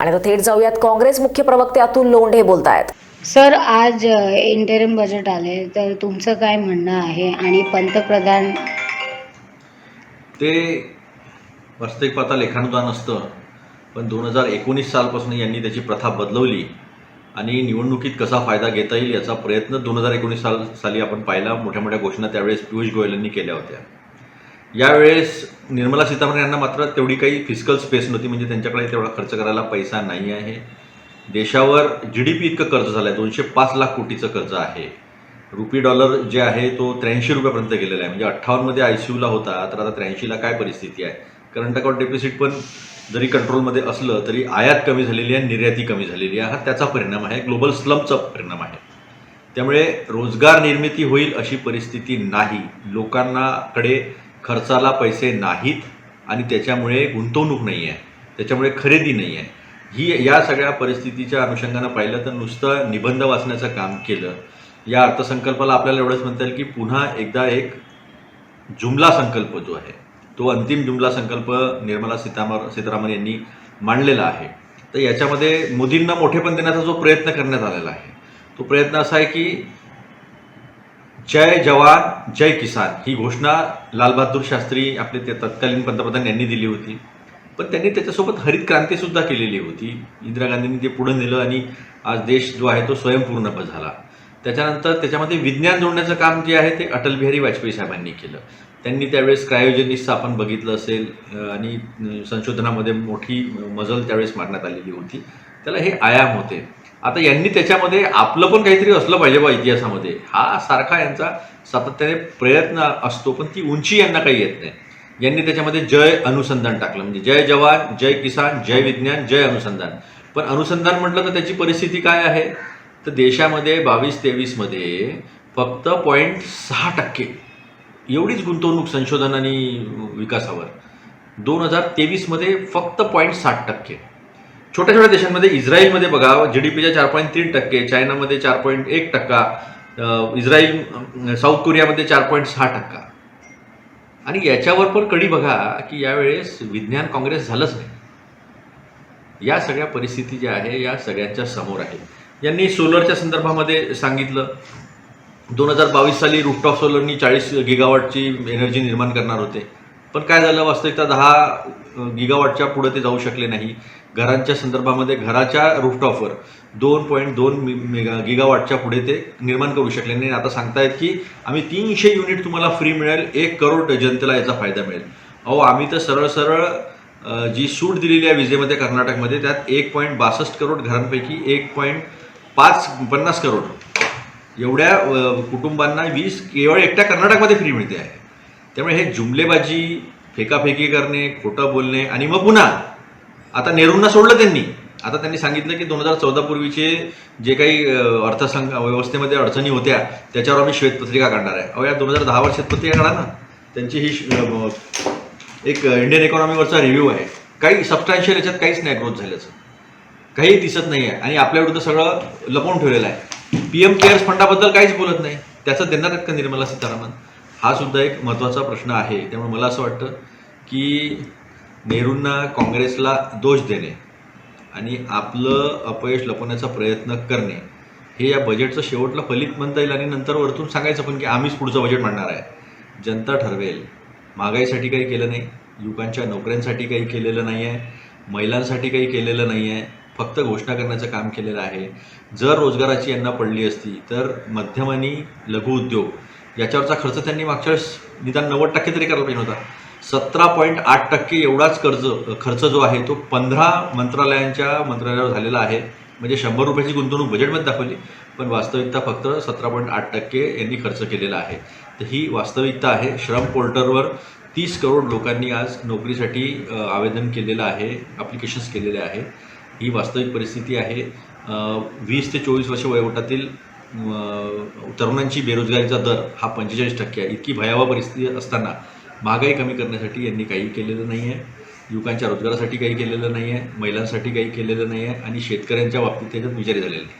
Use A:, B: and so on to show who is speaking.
A: आणि आता थेट जाऊयात. काँग्रेस मुख्य प्रवक्ते अतुल लोंढे बोलतायत.
B: सर आज इंटरिम बजेट आले तर तुमचं काय म्हणणं आहे? आणि पंतप्रधान
C: ते वास्तविक पाहता लेखानुदान असतं पण दोन हजार एकोणीस सालपासून यांनी त्याची प्रथा बदलवली आणि निवडणुकीत कसा फायदा घेता येईल याचा प्रयत्न दोन हजार एकोणीस साल साली आपण पाहिला. मोठ्या मोठ्या घोषणा त्यावेळेस पियुष गोयल यांनी केल्या होत्या. यावेळेस निर्मला सीतारामन यांना मात्र तेवढी काही फिजिकल स्पेस नव्हती म्हणजे त्यांच्याकडे तेवढा खर्च करायला पैसा नाही आहे. देशावर जी डी पी इतकं कर्ज झालं आहे दोनशे पाच लाख कोटीचं कर्ज आहे. रुपी डॉलर जे आहे तो त्र्याऐंशी रुपयापर्यंत गेलेला आहे. म्हणजे अठ्ठावन्नमध्ये आय सी यूला होता तर आता त्र्याऐंशीला काय परिस्थिती आहे? करंट अकाउंट डेपिसिट पण जरी कंट्रोलमध्ये असलं तरी आयात कमी झालेली आहे निर्याती कमी झालेली आहे. हा त्याचा परिणाम आहे ग्लोबल स्लमचा परिणाम आहे. त्यामुळे रोजगार निर्मिती होईल अशी परिस्थिती नाही. लोकांनाकडे खर्चाला पैसे नाहीत आणि त्याच्यामुळे गुंतवणूक नाही आहे. त्याच्यामुळे खरेदी नाही आहे. ही या सगळ्या परिस्थितीच्या अनुषंगानं पाहिलं तर नुसतं निबंध वाचण्याचं काम केलं. या अर्थसंकल्पाला आपल्याला एवढंच म्हणता येईल की पुन्हा एकदा एक जुमला संकल्प जो आहे तो अंतिम जुमला संकल्प निर्मला सीतारामन सीतारामन यांनी मांडलेला आहे. तर याच्यामध्ये मोदींना मोठेपण देण्याचा जो प्रयत्न करण्यात आलेला आहे तो प्रयत्न असा आहे की जय जवान जय किसान. ही घोषणा लालबहादूर शास्त्री आपले ते तत्कालीन पंतप्रधान यांनी दिली होती. पण त्यांनी त्याच्यासोबत हरित क्रांतीसुद्धा केलेली होती. इंदिरा गांधींनी ते पुढे नेलं आणि आज देश जो आहे तो स्वयंपूर्ण झाला. त्याच्यानंतर त्याच्यामध्ये विज्ञान जोडण्याचं काम जे आहे ते अटल बिहारी वाजपेयी साहेबांनी केलं. त्यांनी त्यावेळेस क्रायोजेनिक्सचं आपण बघितलं असेल आणि संशोधनामध्ये मोठी मजल त्यावेळेस मारण्यात आलेली होती. त्याला हे आयाम होते. आता यांनी त्याच्यामध्ये आपलं पण काहीतरी असलं पाहिजे बा इतिहासामध्ये. हा सारखा यांचा सातत्याने प्रयत्न असतो पण ती उंची यांना काही येत नाही. यांनी त्याच्यामध्ये जय अनुसंधान टाकलं. म्हणजे जय जवान जय किसान जय विज्ञान जय अनुसंधान. पण अनुसंधान म्हटलं तर त्याची परिस्थिती काय आहे? तर देशामध्ये बावीस तेवीसमध्ये फक्त पॉईंट सहा टक्के एवढीच गुंतवणूक संशोधन आणि विकासावर. दोन हजार तेवीसमध्ये फक्त पॉईंट साठ टक्के. छोट्या छोट्या देशांमध्ये इस्रायलमध्ये बघा जी डी पीच्या चार पॉईंट तीन टक्के चायनामध्ये चार पॉईंट एक टक्का इस्रायल साऊथ कोरियामध्ये चार पॉईंट सहा टक्का. आणि याच्यावर पण कडी बघा की यावेळेस विज्ञान काँग्रेस झालंच नाही. या सगळ्या परिस्थिती ज्या आहे या सगळ्यांच्या समोर आहे. यांनी सोलरच्या संदर्भामध्ये सांगितलं दोन हजार बावीस साली रूफटॉप सोलरनी चाळीस गिगावॉटची एनर्जी निर्माण करणार होते. पण काय झालं? वास्तविकता दहा गिगावॉटच्या पुढे ते जाऊ शकले नाही. घरांच्या संदर्भामध्ये घराच्या रूफटॉपवर दोन पॉईंट दोन मेगा गिगावॉटच्या पुढे ते निर्माण करू शकले नाही. आता सांगतायत की आम्ही तीनशे युनिट तुम्हाला फ्री मिळेल एक करोड जनतेला याचा फायदा मिळेल. अहो आम्ही तर सरळ सरळ जी सूट दिलेली आहे विजेमध्ये कर्नाटकमध्ये त्यात एक पॉईंट बासष्ट करोड घरांपैकी एक पॉईंट पाच पन्नास करोड एवढ्या कुटुंबांना वीज केवळ एकट्या कर्नाटकमध्ये फ्री मिळते आहे. त्यामुळे हे जुमलेबाजी फेकाफेकी करणे खोटं बोलणे आणि मग पुन्हा आता नेहरूंना सोडलं त्यांनी. आता त्यांनी सांगितलं की दोन हजार चौदा पूर्वीचे जे काही अर्थसंघ व्यवस्थेमध्ये अडचणी होत्या त्याच्यावर आम्ही श्वेतपत्रिका काढणार आहे. अहो या दोन हजार दहावर श्वेतपत्रिका काढा ना. त्यांची ही एक इंडियन इकॉनॉमीवरचा रिव्ह्यू आहे. काही सबस्टॅन्शियल याच्यात काहीच नाही ग्रोथ झाल्याचं. काही दिसत नाही आहे. आणि आपल्या विरुद्ध सगळं लपवून ठेवलेलं आहे. पी एम केअर्स फंडाबद्दल काहीच बोलत नाही. त्याचं देणार आहेत का निर्मला सीतारामन? हा सुद्धा एक महत्त्वाचा प्रश्न आहे. त्यामुळे मला असं वाटतं की नेहरूंना काँग्रेसला दोष देणे आणि आपलं अपयश लपवण्याचा प्रयत्न करणे हे या बजेटचं शेवटला फलित म्हणता येईल आणि नंतर वरतून सांगायचं पण की आम्हीच पुढचं बजेट मांडणार आहे. जनता ठरवेल. महागाईसाठी काही केलं नाही. युवकांच्या नोकऱ्यांसाठी काही केलेलं नाही आहे महिलांसाठी काही केलेलं नाही आहे फक्त घोषणा करण्याचं काम केलेलं आहे. जर रोजगाराची यांना पडली असती तर मध्यम आणि लघु उद्योग याच्यावरचा खर्च त्यांनी मागच्या वेळेस निदान नव्वद टक्के तरी करायला पाहिजे होता. सतरा पॉईंट आठ टक्के एवढाच कर्ज खर्च जो आहे तो पंधरा मंत्रालयांच्या मंत्रालयावर झालेला आहे. म्हणजे शंभर रुपयाची गुंतवणूक बजेटमध्ये दाखवली पण वास्तविकता फक्त सतरा पॉईंट आठ टक्के यांनी खर्च केलेला आहे. तर ही वास्तविकता आहे. श्रम पोर्टलवर तीस करोड लोकांनी आज नोकरीसाठी आवेदन केलेलं आहे ॲप्लिकेशन्स केलेले आहे. ही वास्तविक परिस्थिती आहे. वीस ते चोवीस वर्ष वयोगटातील तरुणांची बेरोजगारीचा दर हा पंचेचाळीस टक्के आहे. इतकी भयावह परिस्थिती असताना महागाई कमी करण्यासाठी यांनी काही केलेलं नाही आहे युवकांच्या रोजगारासाठी काही केलेलं नाही आहे महिलांसाठी काही केलेलं नाही आहे आणि शेतकऱ्यांच्या बाबतीत त्याच्यात विचारी झालेलं. नाही